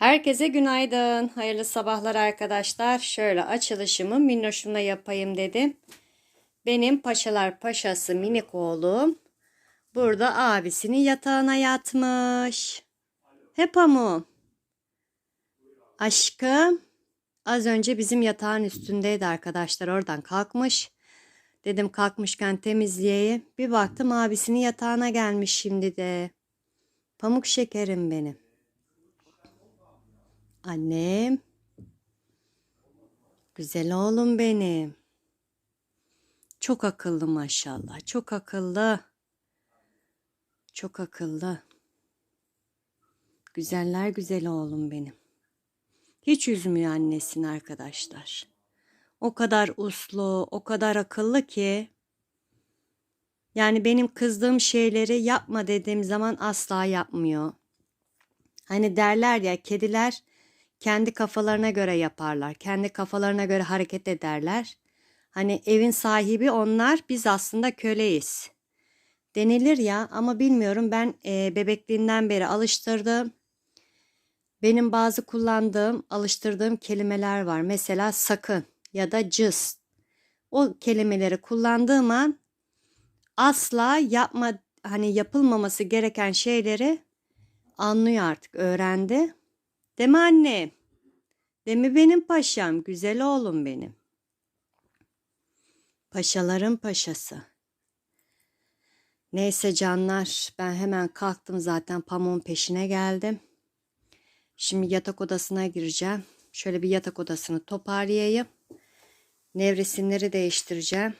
Herkese günaydın. Hayırlı sabahlar arkadaşlar. Şöyle açılışımı minnoşumla yapayım dedim. Benim paşalar paşası minik oğlum burada abisinin yatağına yatmış. Hep mu? Aşkım az önce bizim yatağın üstündeydi arkadaşlar. Oradan kalkmış. Dedim kalkmışken temizleyeyim. Bir baktım abisinin yatağına gelmiş şimdi de. Pamuk şekerim benim. Annem. Güzel oğlum benim. Çok akıllı maşallah. Çok akıllı. Çok akıllı. Güzeller güzel oğlum benim. Hiç üzmüyor annesini arkadaşlar. O kadar uslu, o kadar akıllı ki. Yani benim kızdığım şeyleri yapma dediğim zaman asla yapmıyor. Hani derler ya kediler kendi kafalarına göre yaparlar. Kendi kafalarına göre hareket ederler. Hani evin sahibi onlar, biz aslında köleyiz. Denilir ya ama bilmiyorum ben e, bebekliğinden beri alıştırdım. Benim bazı kullandığım, alıştırdığım kelimeler var. Mesela sakın ya da cız. O kelimeleri kullandığım an asla yapma hani yapılmaması gereken şeyleri anlıyor artık, öğrendi. Değil mi anne? Değil mi benim paşam? Güzel oğlum benim. Paşaların paşası. Neyse canlar ben hemen kalktım zaten pamuğun peşine geldim. Şimdi yatak odasına gireceğim. Şöyle bir yatak odasını toparlayayım. Nevresimleri değiştireceğim.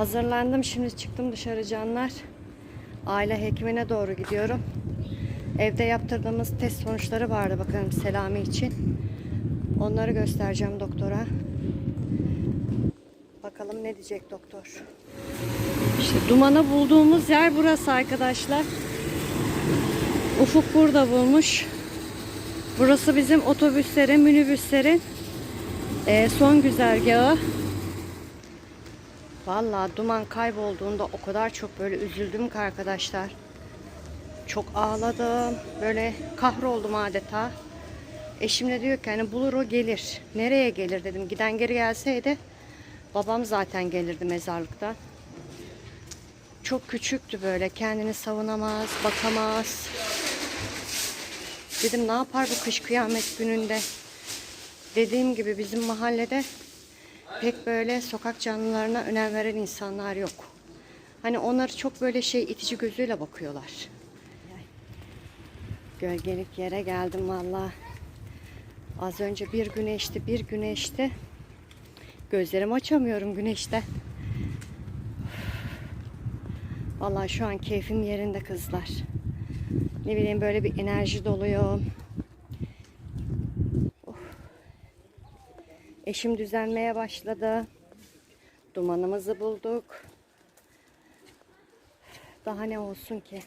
Hazırlandım şimdi çıktım dışarı canlar. Aile hekimine doğru gidiyorum. Evde yaptırdığımız test sonuçları vardı bakalım Selami için. Onları göstereceğim doktora. Bakalım ne diyecek doktor. İşte dumanı bulduğumuz yer burası arkadaşlar. Ufuk burada bulmuş. Burası bizim otobüslerin, minibüslerin e, son güzergahı. Vallahi duman kaybolduğunda o kadar çok böyle üzüldüm ki arkadaşlar. Çok ağladım. Böyle kahroldum adeta. Eşim de diyor ki hani bulur o gelir. Nereye gelir dedim. Giden geri gelseydi babam zaten gelirdi mezarlıktan. Çok küçüktü böyle. Kendini savunamaz, bakamaz. Dedim ne yapar bu kış kıyamet gününde. Dediğim gibi bizim mahallede pek böyle sokak canlılarına önem veren insanlar yok. Hani onları çok böyle şey itici gözüyle bakıyorlar. Gölgelik yere geldim valla. Az önce bir güneşti, bir güneşti. Gözlerimi açamıyorum güneşte. Vallahi şu an keyfim yerinde kızlar. Ne bileyim böyle bir enerji doluyor. Eşim düzenmeye başladı. Dumanımızı bulduk. Daha ne olsun ki?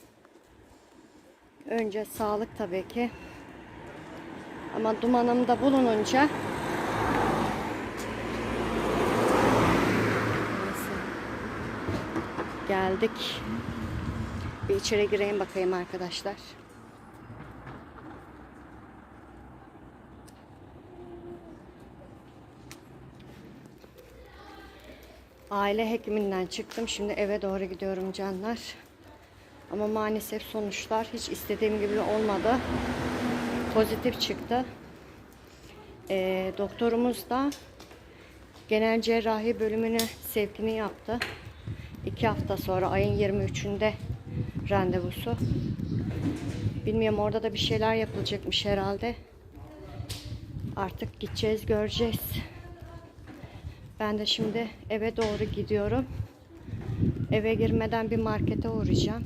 Önce sağlık tabii ki. Ama dumanım da bulununca Neyse. geldik. Bir içeri gireyim bakayım arkadaşlar. Aile hekiminden çıktım. Şimdi eve doğru gidiyorum canlar. Ama maalesef sonuçlar hiç istediğim gibi olmadı. Pozitif çıktı. Ee, doktorumuz da genel cerrahi bölümüne sevkini yaptı. İki hafta sonra ayın 23'ünde randevusu. Bilmiyorum orada da bir şeyler yapılacakmış herhalde. Artık gideceğiz göreceğiz. Ben de şimdi eve doğru gidiyorum. Eve girmeden bir markete uğrayacağım.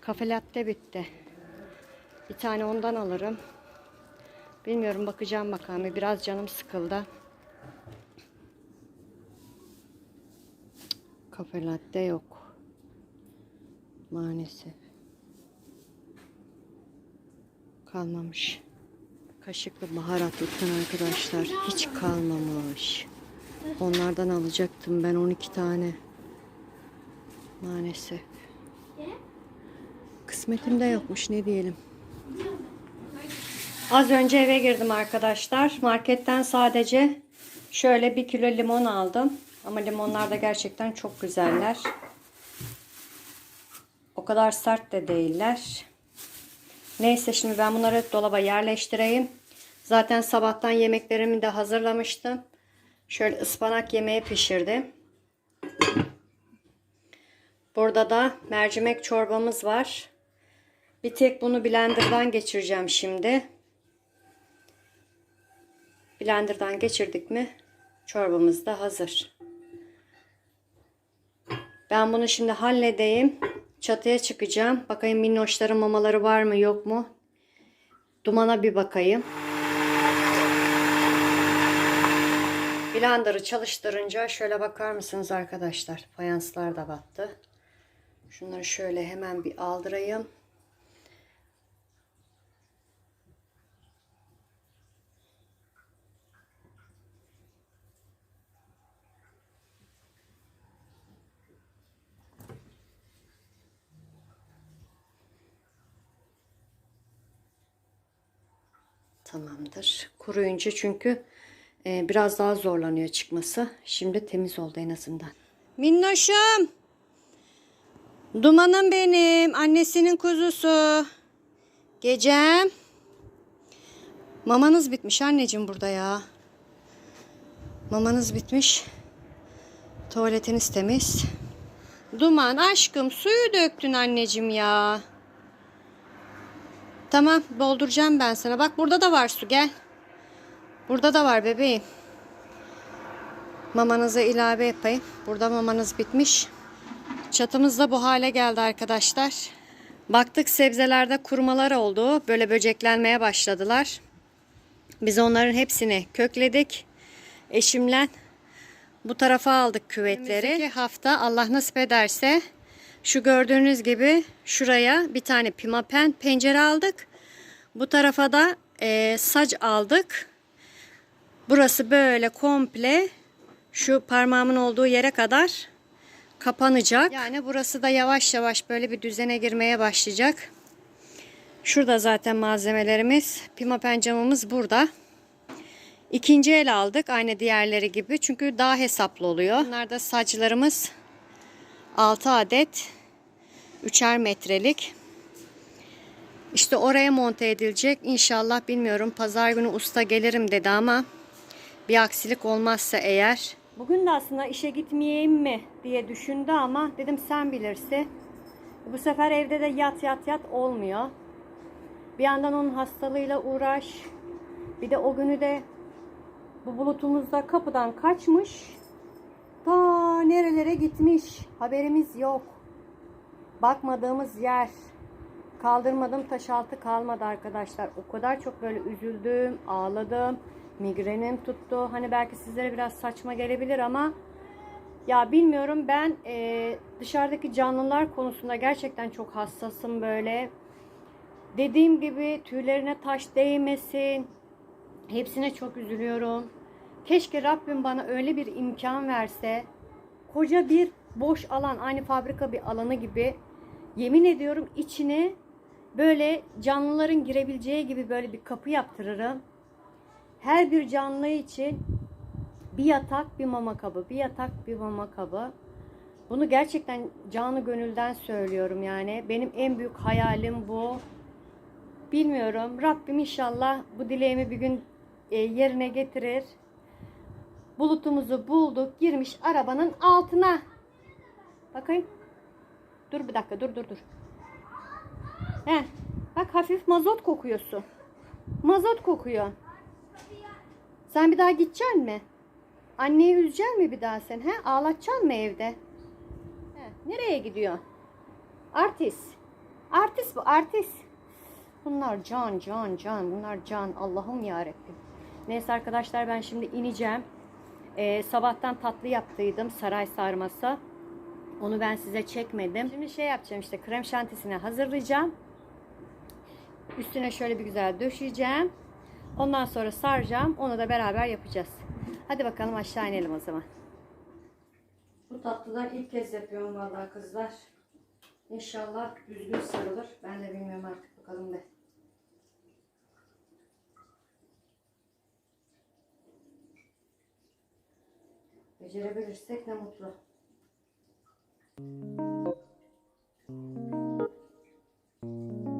Kafe latte bitti. Bir tane ondan alırım. Bilmiyorum bakacağım bakalım. Biraz canım sıkıldı. Kafe latte yok. Maalesef. Kalmamış. Kaşıklı baharatlıktan arkadaşlar hiç kalmamış. Onlardan alacaktım ben 12 tane. Maalesef. Kısmetimde yokmuş ne diyelim. Az önce eve girdim arkadaşlar. Marketten sadece şöyle bir kilo limon aldım. Ama limonlar da gerçekten çok güzeller. O kadar sert de değiller. Neyse şimdi ben bunları dolaba yerleştireyim. Zaten sabahtan yemeklerimi de hazırlamıştım. Şöyle ıspanak yemeği pişirdim. Burada da mercimek çorbamız var. Bir tek bunu blenderdan geçireceğim şimdi. Blenderdan geçirdik mi çorbamız da hazır. Ben bunu şimdi halledeyim. Çatıya çıkacağım. Bakayım minnoşların mamaları var mı yok mu? Dumana bir bakayım. Blender'ı çalıştırınca şöyle bakar mısınız arkadaşlar? Fayanslar da battı. Şunları şöyle hemen bir aldırayım. Tamamdır. Kuruyunca çünkü e, biraz daha zorlanıyor çıkması. Şimdi temiz oldu en azından. Minnoşum. Dumanım benim. Annesinin kuzusu. Gecem. Mamanız bitmiş anneciğim burada ya. Mamanız bitmiş. Tuvaletiniz temiz. Duman aşkım suyu döktün anneciğim ya. Tamam dolduracağım ben sana. Bak burada da var su gel. Burada da var bebeğim. Mamanızı ilave yapayım. Burada mamanız bitmiş. Çatımız da bu hale geldi arkadaşlar. Baktık sebzelerde kurumalar oldu. Böyle böceklenmeye başladılar. Biz onların hepsini kökledik. Eşimle bu tarafa aldık küvetleri. Önümüzdeki hafta Allah nasip ederse şu gördüğünüz gibi şuraya bir tane pimapen pencere aldık. Bu tarafa da e, sac aldık. Burası böyle komple şu parmağımın olduğu yere kadar kapanacak. Yani burası da yavaş yavaş böyle bir düzene girmeye başlayacak. Şurada zaten malzemelerimiz. Pimapen camımız burada. İkinci el aldık aynı diğerleri gibi. Çünkü daha hesaplı oluyor. Bunlar da saçlarımız 6 adet. 3'er metrelik. İşte oraya monte edilecek. İnşallah bilmiyorum. Pazar günü usta gelirim dedi ama bir aksilik olmazsa eğer. Bugün de aslında işe gitmeyeyim mi diye düşündü ama dedim sen bilirsin. Bu sefer evde de yat yat yat olmuyor. Bir yandan onun hastalığıyla uğraş. Bir de o günü de bu bulutumuzda kapıdan kaçmış. Ta nerelere gitmiş. Haberimiz yok. Bakmadığımız yer. Kaldırmadım taş altı kalmadı arkadaşlar. O kadar çok böyle üzüldüm, ağladım. Migrenim tuttu. Hani belki sizlere biraz saçma gelebilir ama ya bilmiyorum ben e, dışarıdaki canlılar konusunda gerçekten çok hassasım böyle. Dediğim gibi tüylerine taş değmesin. Hepsine çok üzülüyorum. Keşke Rabbim bana öyle bir imkan verse. Koca bir boş alan, aynı fabrika bir alanı gibi. Yemin ediyorum içine böyle canlıların girebileceği gibi böyle bir kapı yaptırırım. Her bir canlı için bir yatak, bir mama kabı, bir yatak, bir mama kabı. Bunu gerçekten canı gönülden söylüyorum yani. Benim en büyük hayalim bu. Bilmiyorum. Rabbim inşallah bu dileğimi bir gün e, yerine getirir. Bulutumuzu bulduk. Girmiş arabanın altına. Bakayım. Dur bir dakika. Dur dur dur. He. Bak hafif mazot kokuyorsun. Mazot kokuyor. Sen bir daha gideceksin mi? Anneyi üzeceksin mi bir daha sen? He? Ağlatacaksın mı evde? He. Nereye gidiyor? Artist. Artist bu artist. Bunlar can can can. Bunlar can. Allah'ım ya Neyse arkadaşlar ben şimdi ineceğim. Ee, sabahtan tatlı yaptıydım. Saray sarması. Onu ben size çekmedim. Şimdi şey yapacağım işte krem şantisini hazırlayacağım. Üstüne şöyle bir güzel döşeyeceğim. Ondan sonra saracağım. Onu da beraber yapacağız. Hadi bakalım aşağı inelim o zaman. Bu tatlıdan ilk kez yapıyorum vallahi kızlar. İnşallah düzgün sarılır. Ben de bilmiyorum artık bakalım be. Becerebilirsek ne mutlu. Şöyle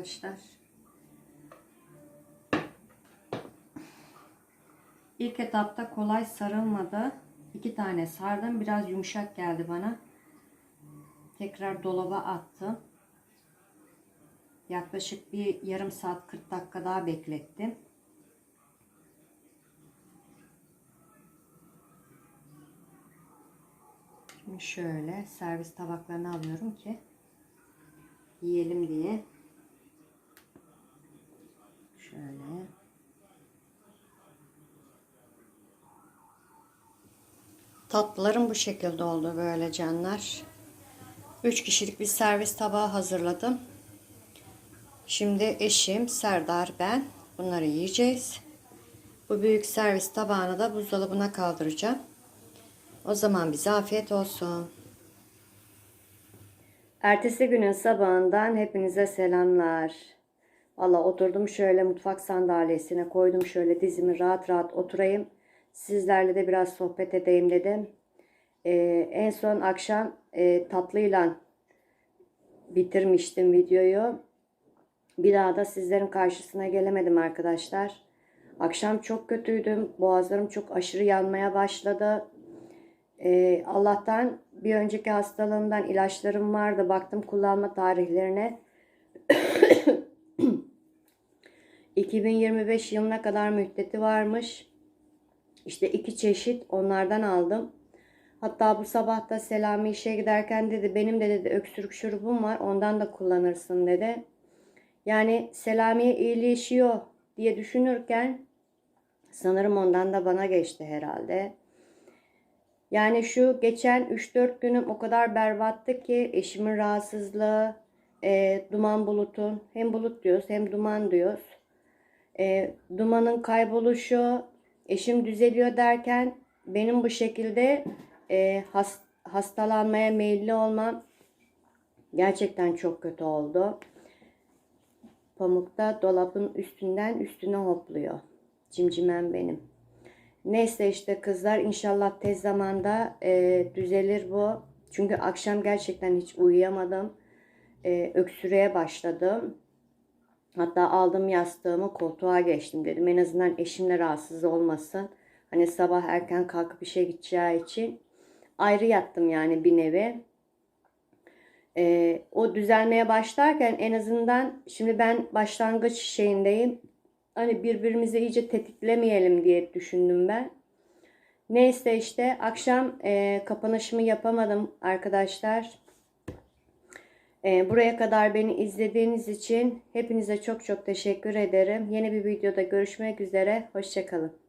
arkadaşlar. İlk etapta kolay sarılmadı. İki tane sardım. Biraz yumuşak geldi bana. Tekrar dolaba attım. Yaklaşık bir yarım saat 40 dakika daha beklettim. Şimdi şöyle servis tabaklarını alıyorum ki yiyelim diye Şöyle. Tatlılarım bu şekilde oldu böyle canlar. 3 kişilik bir servis tabağı hazırladım. Şimdi eşim, Serdar, ben bunları yiyeceğiz. Bu büyük servis tabağını da buzdolabına kaldıracağım. O zaman bize afiyet olsun. Ertesi günün sabahından hepinize selamlar. Valla oturdum şöyle mutfak sandalyesine koydum şöyle dizimi rahat rahat oturayım. Sizlerle de biraz sohbet edeyim dedim. Ee, en son akşam e, tatlıyla bitirmiştim videoyu. Bir daha da sizlerin karşısına gelemedim arkadaşlar. Akşam çok kötüydüm. Boğazlarım çok aşırı yanmaya başladı. Ee, Allah'tan bir önceki hastalığımdan ilaçlarım vardı. Baktım kullanma tarihlerine. 2025 yılına kadar müddeti varmış. İşte iki çeşit onlardan aldım. Hatta bu sabah da Selami işe giderken dedi benim de dedi öksürük şurubum var ondan da kullanırsın dedi. Yani Selami'ye iyileşiyor diye düşünürken sanırım ondan da bana geçti herhalde. Yani şu geçen 3-4 günüm o kadar berbattı ki eşimin rahatsızlığı, e, duman bulutun, hem bulut diyoruz hem duman diyoruz. E, dumanın kayboluşu, eşim düzeliyor derken benim bu şekilde e, has, hastalanmaya meyilli olmam gerçekten çok kötü oldu. Pamukta dolabın üstünden üstüne hopluyor. Cimcimem benim. Neyse işte kızlar inşallah tez zamanda e, düzelir bu. Çünkü akşam gerçekten hiç uyuyamadım. E, öksürüğe başladım. Hatta aldım yastığımı koltuğa geçtim dedim. En azından eşimle rahatsız olmasın. Hani sabah erken kalkıp işe gideceği için ayrı yattım yani bir nevi. Ee, o düzelmeye başlarken en azından şimdi ben başlangıç şeyindeyim. Hani birbirimizi iyice tetiklemeyelim diye düşündüm ben. Neyse işte akşam e, kapanışımı yapamadım arkadaşlar. E, buraya kadar beni izlediğiniz için hepinize çok çok teşekkür ederim. Yeni bir videoda görüşmek üzere. Hoşçakalın.